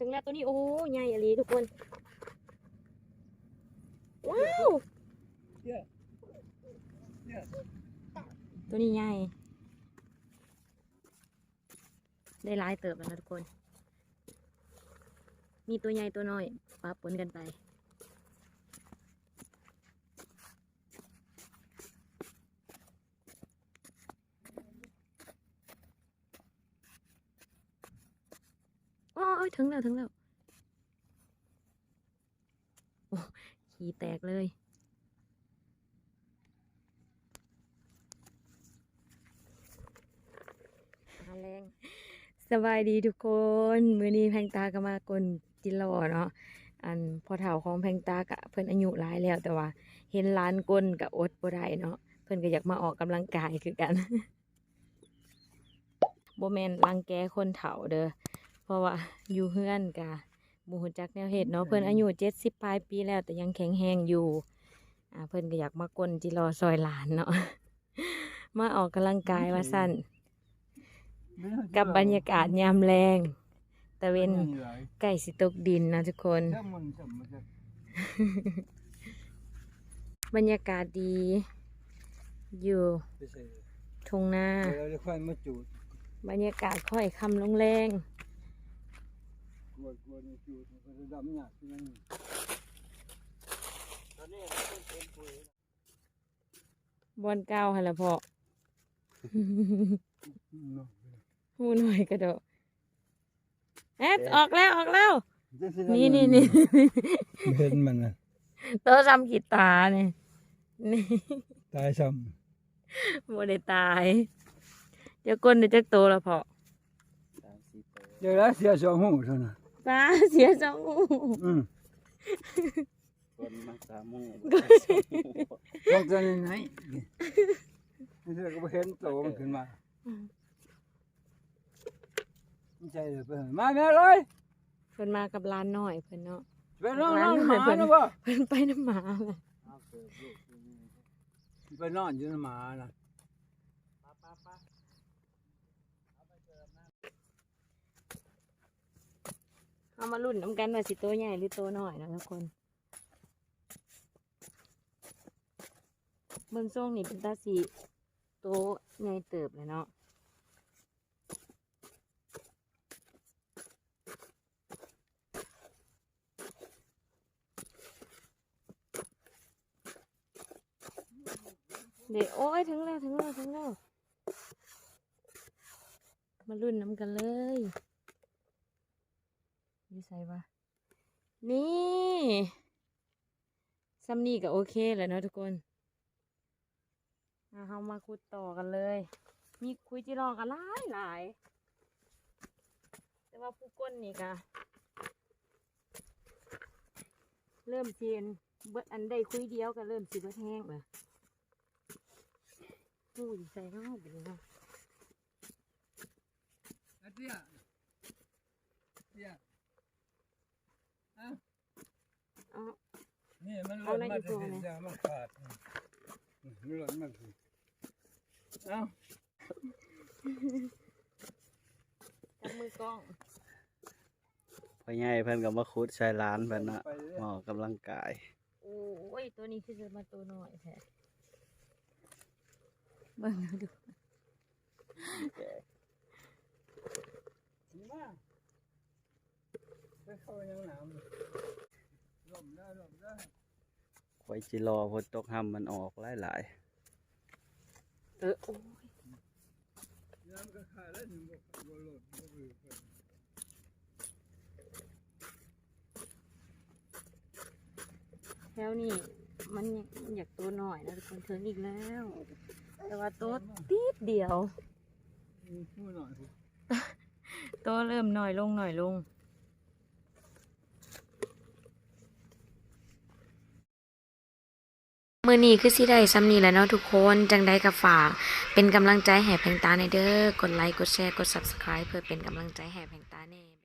ถึงแล้วตัวนี้โอ้ใหญ่อะลีทุกคน ว้าว ตัวนี้ใหญ่ได้หลายเติบแล้วนะทุกคน มีตัวใหญ่ตัวน้อยปะปนกันไป ยถึงแล้วถึงแล้วโอ้ขี่แตกเลยมาแรงสบายดีทุกคน มือนี้แพงตากะมากลจิโร่เนาะอันพอเฒ่าของแพงตากะเพิ่นอายุหลายแล้วแต่ว่า เห็นร้านกลกะอดบ่ได้เนาะเพิ่นก็อยากมาออกกำลังกายคือกันบ่แมนรังแกคนเฒ่าเด้อ เพราะว่าอยู่เฮือนกะบ่ฮู้จักแนวเฮ็ดเนาะเพิ่นอายุ70ปลายปีแล้ว แต่ยังแข็งแรงอยู่อ่าเพิ่นก็อยากมากลจิโร่ซอยหลานเนาะมาออกกำลังกายว่าซั่นกับบรรยากาศยามแรงตะเวนใกล้สิตกดินนะทุกคนถ้ามันสมมันจะบรรยากาศดี อยู่ไปใส่ทุ่งนาเดี๋ยวเราจะค่อยมาจูดบรรยากาศค่อยคำลงแรงก วดกวดนี่จูดมันก็จะดำหยาบที่นั่นตอนนี้มันเป็นปุ๋ยบอนเก้าฮะละพอเนาะหูหน่อยกระโดดแอดออกแล้วออกแล้ว นี่นี่นี่เห็นมันนะโตซ้ำกีตาร์นี่นี่ตายซ้บ่ได้ตาย เดี๋ยวก้นเดี๋ยวจะโตแล้วพอำเดี๋ยวแล้วเสียสองหูเท่านั้น ป้าเสียสองหูอืมคนมาสามโมงลองตัวนี้ไหนนี่เธอก็บ่เห็นโตมันขึ้นมาไม่ใช่เลยเพิ่นมาแม่เลยเพิ่นมากับร้านน้อยเพิ่นเนาะไปนอนนอนหมานะบ่เพิ่นไปน้ำหมาเลยไปนอนอยู่ในหมานะ เอามาลุ้นน้ำกันว่าสิตัวใหญ่หรือตัวน้อยนะทุกคนเบิ่งทรงนี่เป็นตาสีตัวใหญ่เติบเลยเนาะเดี๋ยวโอ้ยถึงแล้วถึงแล้วถึงแล้วมาลุ้นน้ำกันเลย นี่ใส่ปะนี่ซัมนี่ก็โอเคแหล้วเนาะทุกคนเรามาคุดต่อกันเลย มีคุยจีรอกันหลายหลายแต่ว่าผู้ก้นนี่ก็เริ่มเทียนเบิดอันใดคุยเดียวก็เริ่มสิเบิดแห้งเลยหูยใส่ข้วไปเลยนะเตี้ยเตี้ย เอา นี่มันหเอาล่นในมาอีกตัวถึงนะจะมันขาดนี่หล่นมาถึงเอ้าจับมือกล้องพ่อใหญ่เพิ่นก็มาขุดใส่ร้านเพิ่นน่ะไปเลยออกกำลังกาย โอ้ย ตัวนี้คือจะมาตัวน้อยแท้เบิ่งดูนี่มาไปเข้ายังหนาวอยู่หล่ม ได้หล่มได้ไว้จิรอฝนตกห้ำมันออกหลายหลายเออโอ้ยน้ำก็ขาดแล้วถึงกว่าหล่นก็คือไปแถวนี้มันอยากตัวหน้อยนะทุกคนถึงอีกแล้ว แต่ว่าตัวติดเดียว ตัวเริ่มหน้อยลงหน้อยลง มือนี้คือสิได้ซ้ำนี้แล้วเนาะทุกคนจังได้กับฝาก เป็นกำลังใจแห่แพงตาในเด้อกดไลค์กดแชร์กด subscribe เพื่อเป็นกำลังใจแห่แพงตาใน่